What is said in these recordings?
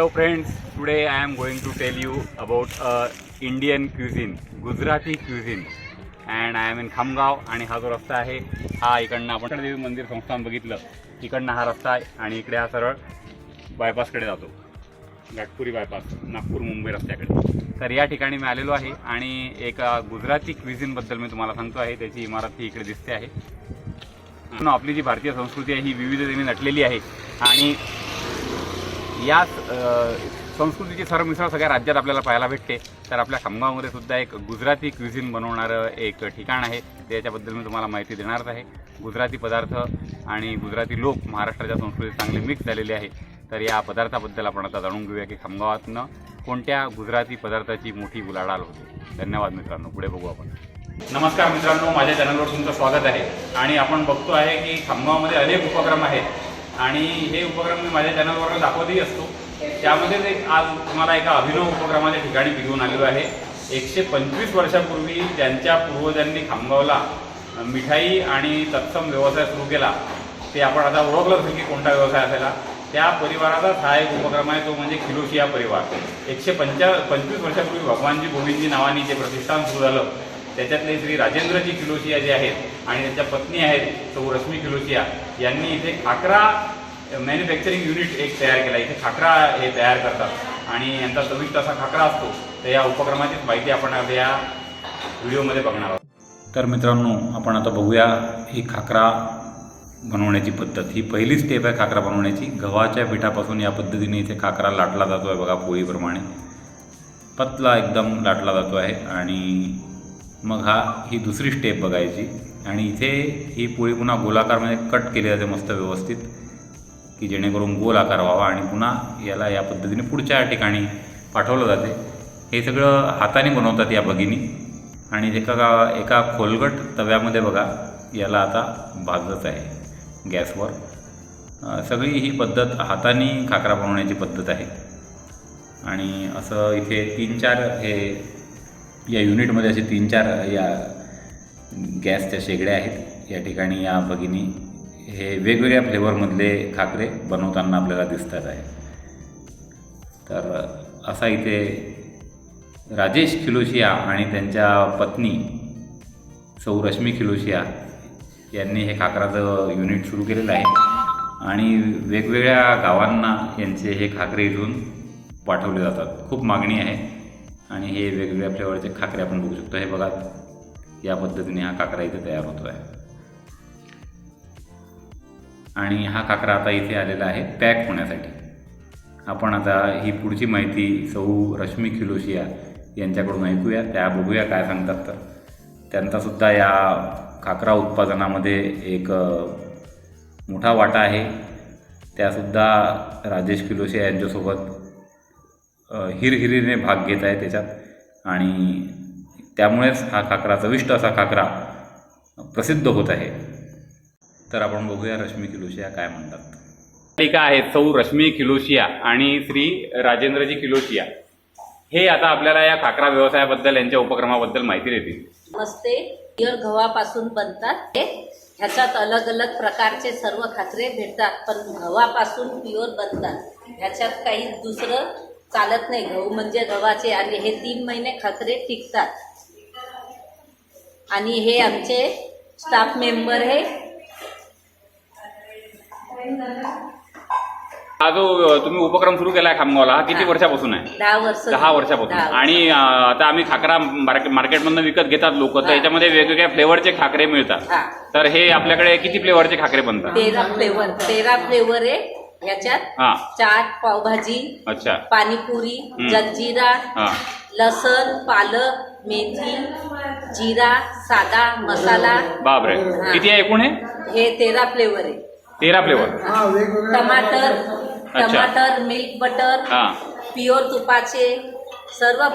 Hello friends today I am going to tell you about Indian Indian Gujarati Gujarati and I I in Khamgaon आणि हा जो रस्ता आहे हा इकडनं आपण देवी मंदिर संस्थान बघितलं. इकडनं हा रस्ता आहे आणि इकडे हा सरळ बायपासकडे जातो. घाटपुरी बायपास नागपूर मुंबई रस्त्याकडे. तर या ठिकाणी मी आलेलो आहे आणि एक गुजराती क्विझिनबद्दल मी तुम्हाला सांगतो आहे. त्याची इमारत ही इकडे दिसते आहे. आपली जी भारतीय संस्कृती आहे ही विविधतेने नटलेली आहे. आणि या अ, संस्कृतीची सरमिसळ सगळ्या राज्यात आपल्याला पाहायला भेटते. तर आपल्या खामगावमध्ये सुद्धा एक गुजराती क्विझिन बनवणारं एक ठिकाण आहे. त्याच्याबद्दल मी तुम्हाला माहिती देणारच आहे. गुजराती पदार्थ आणि गुजराती लोक महाराष्ट्राच्या संस्कृतीत चांगले मिक्स झालेले आहे तर या पदार्थाबद्दल आपण आता जाणून घेऊया की खामगावातनं कोणत्या गुजराती पदार्थाची मोठी उलाढाल होते. धन्यवाद मित्रांनो. पुढे बघू आपण. नमस्कार मित्रांनो. माझ्या चॅनलवर तुमचं स्वागत आहे. आणि आपण बघतो आहे की खामगावमध्ये अनेक उपक्रम आहेत. आणि हे उपक्रम मी माझ्या चॅनलवर दाखवतही असतो. त्यामध्येच एक आज तुम्हाला एका अभिनव उपक्रमाच्या ठिकाणी घेऊन आलेलो आहे. एकशे पंचवीस वर्षापूर्वी ज्यांच्या पूर्वजांनी खामगावला मिठाई आणि तत्सम व्यवसाय सुरू केला ते आपण आता ओळखलं असेल की कोणता व्यवसाय असायला. त्या परिवाराचाच हा एक उपक्रम आहे तो म्हणजे खिलोशिया परिवार. एकशे पंचा पंचवीस वर्षापूर्वी भगवानजी गोविंदजी नावाने जे प्रतिष्ठान सुरू झालं त्याच्यातले श्री राजेंद्रजी खिलोशिया जे आहेत आणि त्यांच्या पत्नी आहेत सौ रश्मी किलोशिया यांनी इथे खाकरा मॅन्युफॅक्चरिंग युनिट एक तयार केला. इथे खाकरा हे तयार करतात. आणि यांचा चविष्ट असा खाकरा असतो. तर या उपक्रमाचीच माहिती आपण या व्हिडिओमध्ये बघणार आहोत. तर मित्रांनो आपण आता बघूया ही खाकरा बनवण्याची पद्धत. ही पहिली स्टेप आहे खाकरा बनवण्याची. गव्हाच्या पिठापासून या पद्धतीने इथे खाकरा लाटला जातो आहे बघा पोळीप्रमाणे. पतला एकदम लाटला जातो आहे. आणि मग हा ही दुसरी स्टेप बघायची. आणि इथे ही पोळी पुन्हा गोलाकारमध्ये कट केली जाते मस्त व्यवस्थित की जेणेकरून गोल आकार व्हावा आणि पुन्हा याला या पद्धतीने पुढच्या ठिकाणी पाठवलं जाते. हे सगळं हाताने बनवतात या भगिनी. आणि एका का एका खोलगट तव्यामध्ये बघा याला आता भाजत आहे गॅसवर. सगळी ही पद्धत हाताने खाकरा बनवण्याची पद्धत आहे. आणि असं इथे तीन चार हे या युनिटमध्ये असे तीन चार या गॅसच्या शेगड्या आहेत. या ठिकाणी या भगिनी हे वेगवेगळ्या फ्लेवरमधले खाकरे बनवताना आपल्याला दिसतात आहे. तर असा इथे राजेश खिलोशिया आणि त्यांच्या पत्नी सौ रश्मी खिलोशिया यांनी हे खाकराचं युनिट सुरू केलेलं आहे. आणि वेगवेगळ्या गावांना यांचे हे खाकरे इथून पाठवले जातात. खूप मागणी आहे. आणि हे वेगवेगळ्या फ्लेवरचे खाकरे आपण बघू शकतो. हे बघा या पद्धतीने हा काकरा इथे तयार होतो आहे आणि हा काकरा आता इथे आलेला आहे पॅक होण्यासाठी. आपण आता ही पुढची माहिती सौ रश्मी खिलोशिया यांच्याकडून ऐकूया त्या बघूया काय सांगतात तर. त्यांचासुद्धा या खाकरा उत्पादनामध्ये एक मोठा वाटा आहे. त्यासुद्धा राजेश किलोशिया यांच्यासोबत हिरहिरीने भाग घेत आहे त्याच्यात. आणि त्यामुळेच हा खाकरा चविष्ट असा खाकरा प्रसिद्ध होत आहे. तर आपण बघूया रश्मी किलोशिया काय म्हणतात. टीका आहेत सौ रश्मी किलोशिया आणि श्री राजेंद्रजी किलोशिया हे आता आपल्याला या खाकरा व्यवसायाबद्दल यांच्या उपक्रमाबद्दल माहिती देतील. नमस्ते. प्युअर गव्हापासून बनतात हे ह्याच्यात अलग अलग प्रकारचे सर्व खाकरे भेटतात पण गव्हापासून प्युअर बनतात. ह्याच्यात काही दुसरं चालत नाही गहू म्हणजे गव्हाचे. आणि हे तीन महिने खाकरे टिकतात आणि हे आमचे स्टाफ मेंबर आहे हा जो तुम्ही उपक्रम सुरू केलाय खामगावला. हा किती हा. वर्षापासून आहे? दहा वर्ष दहा वर्षापासून. दहा वर्ष. आणि अ, आता आम्ही खाकरा मार्केट मार्केटमधनं विकत घेतात लोक तर हा. याच्यामध्ये वेगवेगळ्या फ्लेवरचे खाकरे मिळतात. हा. तर हे आपल्याकडे किती फ्लेवरचे खाकरे बनतात? तेरा फ्लेवर तेरा फ्लेवर आहे ह्याच्यात हा. चाट पावभाजी अच्छा. पाणीपुरी हम्म. हा. लसण पालक मेथी जिरा साधा मसाला. बापरे. हा. किती आहे एकूण हे? हे तेरा फ्लेवर आहे. तेरा फ्लेवर टमाटर अच्छा. टमाटर मिल्क बटर हा. प्युअर तुपाचे सर्व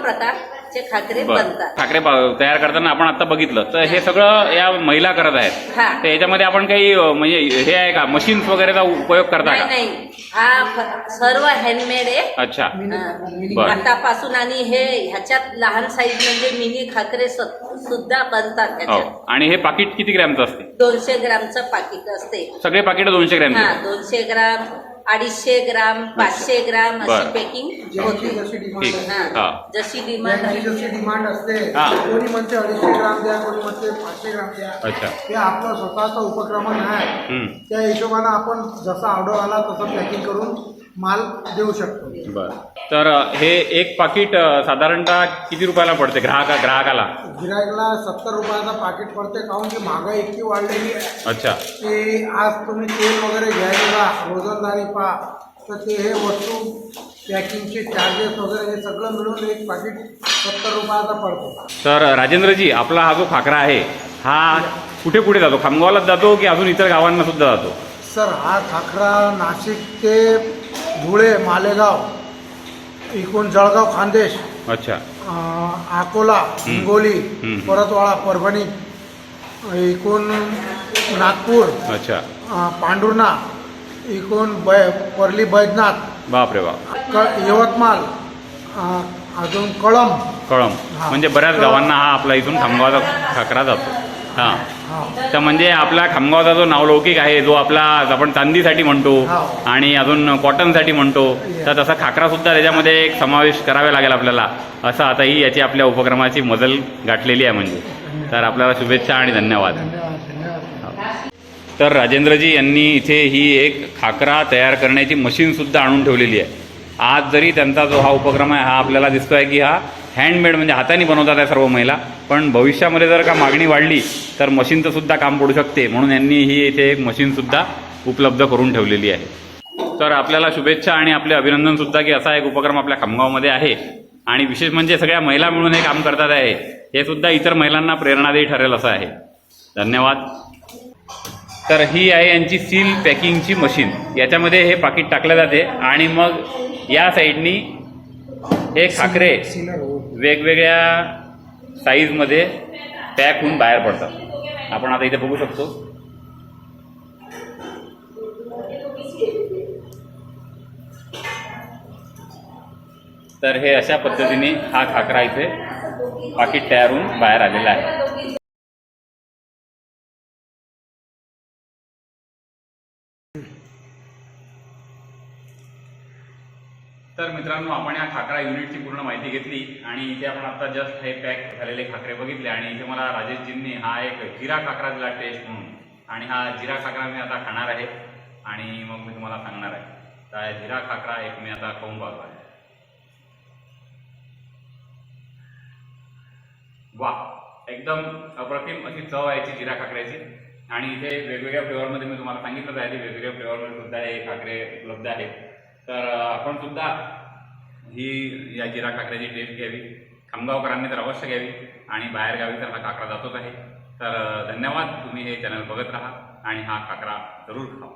प्रकारचे खाकरे बर. बनतात. ठाकरे पा- तयार करताना आपण आता बघितलं. तर हे सगळं या महिला करत आहेत. हा. तर याच्यामध्ये आपण काही अ, म्हणजे हे आहे का? मशीन्स वगैरेचा उपयोग करता नाही का? नाही. हा फ- सर्व हँडमेड आहे. अच्छा. हा. आतापासून आणि हे ह्याच्यात लहान साईज म्हणजे मिनी खाकरे स- सुद्धा बनतात हो. ह्याच्यात. आणि हे पाकिट किती ग्रॅमचं असते? दोनशे ग्रामचं पाकिट असते. सगळे पाकिट दोनशे हा ग्रॅमचे दोनशे ग्राम अडीचशे ग्राम पाचशे ग्राम अशी बरं. पॅकिंग ज्यांची होते. जशी डिमांड ठीक. आहे हा. हा. जशी डिमांड ज्यांची जशी डिमांड असते हा. कोणी म्हणते अडीचशे ग्राम द्या कोणी म्हणते पाचशे ग्राम द्या. अच्छा. ते आपला स्वतःचा उपक्रम नाही हम्म. त्या हिशोबानं आपण जसा ऑर्डर आला तसं पॅकिंग करून माल देऊ शकतो. बर. तर हे एक पाकिट साधारणतः किती रुपयाला पडते ग्राहक ग्राहकाला? गिरायकला सत्तर रुपयाचा पाकिट पडते काहून की महागाई इतकी वाढलेली आहे. अच्छा. की आज तुम्ही तेल वगैरे घ्यायला जा रोजंदारी पहा तर ते हे वस्तू पॅकिंगचे चार्जेस वगैरे हे सगळं मिळून एक पाकिट सत्तर रुपयाचा पडतो. तर राजेंद्रजी आपला हा जो खाकरा आहे हा कुठे कुठे जातो? खामगावलाच जातो की अजून इतर गावांना सुद्धा जातो? सर हा खाकरा नाशिक ते धुळे मालेगाव इकडून जळगाव खानदेश अच्छा. अं, अकोला हिंगोली. परतवाडा परभणी इकडून नागपूर अच्छा. अं, पांढुर्णा इकडून बै परली बैजनाथ बापरे बाप. क यवतमाळ अं, अजून कळंब. कळम हा. म्हणजे बऱ्याच गावांना हा आपला इथून खामगावचा खाकरा जातो. हां. तर म्हणजे आपला खामगावचा जो नावलौकिक आहे जो आपला आपण चांदीसाठी म्हणतो हा. आणि अजून कॉटनसाठी म्हणतो तर तसा खाकरा सुद्धा त्याच्यामध्ये एक समावेश करावा लागेल आपल्याला असं आता ही याची आपल्या उपक्रमाची मजल गाठलेली आहे म्हणजे. तर आपल्याला शुभेच्छा आणि धन्यवाद. तर राजेंद्रजी यांनी इथे ही एक खाकरा तयार करण्याची मशीन सुद्धा आणून ठेवलेली आहे. आज जरी त्यांचा जो हा उपक्रम आहे हा आपल्याला दिसतोय की हा हँडमेड म्हणजे हाताने बनवतात आहे सर्व महिला. पण भविष्यामध्ये जर का मागणी वाढली तर मशीनचं सुद्धा काम पडू शकते. म्हणून यांनी ही इथे एक मशीन सुद्धा उपलब्ध करून ठेवलेली आहे. तर आपल्याला शुभेच्छा आणि आपले अभिनंदनसुद्धा की असा एक उपक्रम आपल्या खामगावमध्ये आहे. आणि विशेष म्हणजे सगळ्या महिला मिळून हे काम करतात आहे. हे सुद्धा इतर महिलांना प्रेरणादायी ठरेल असं आहे. धन्यवाद. तर ही आहे यांची सील पॅकिंगची मशीन याच्यामध्ये हे पाकिट टाकलं जाते. आणि मग या साईडनी हे खाकरे हो. वेगवेगळ्या साईजमध्ये पॅक होऊन बाहेर पडतात. आपण आता इथे बघू शकतो. तर हे अशा पद्धतीने हा खाकरा इथे पाकिट तयार होऊन बाहेर आलेला आहे. तर मित्रांनो आपण या खाकरा युनिटची पूर्ण माहिती घेतली आणि इथे आपण आता जस्ट हे पॅक झालेले खाकरे बघितले आणि इथे मला राजेशजींनी हा एक जिरा खाकरा दिला टेस्ट म्हणून. आणि हा जिरा खाकरा मी आता खाणार आहे आणि मग मी तुम्हाला सांगणार आहे. तर जिरा खाकरा एक मी आता खाऊन पाहतो आहे. वा एकदम अप्रतिम अशी चव आहे याची जिरा खाकऱ्याची. आणि इथे वेगवेगळ्या फ्लेवरमध्ये मी तुम्हाला सांगितलं आहे ते वेगवेगळ्या फ्लेवरमध्ये सुद्धा हे खाकरे उपलब्ध आहेत. तर आपण सुद्धा ही या जिरा काकऱ्याची टेस्ट घ्यावी. खामगावकरांनी तर अवश्य घ्यावी. आणि बाहेर गावी तर हा खाकरा जातोच आहे. तर धन्यवाद. तुम्ही हे चॅनल बघत राहा आणि हा काकरा जरूर खावा.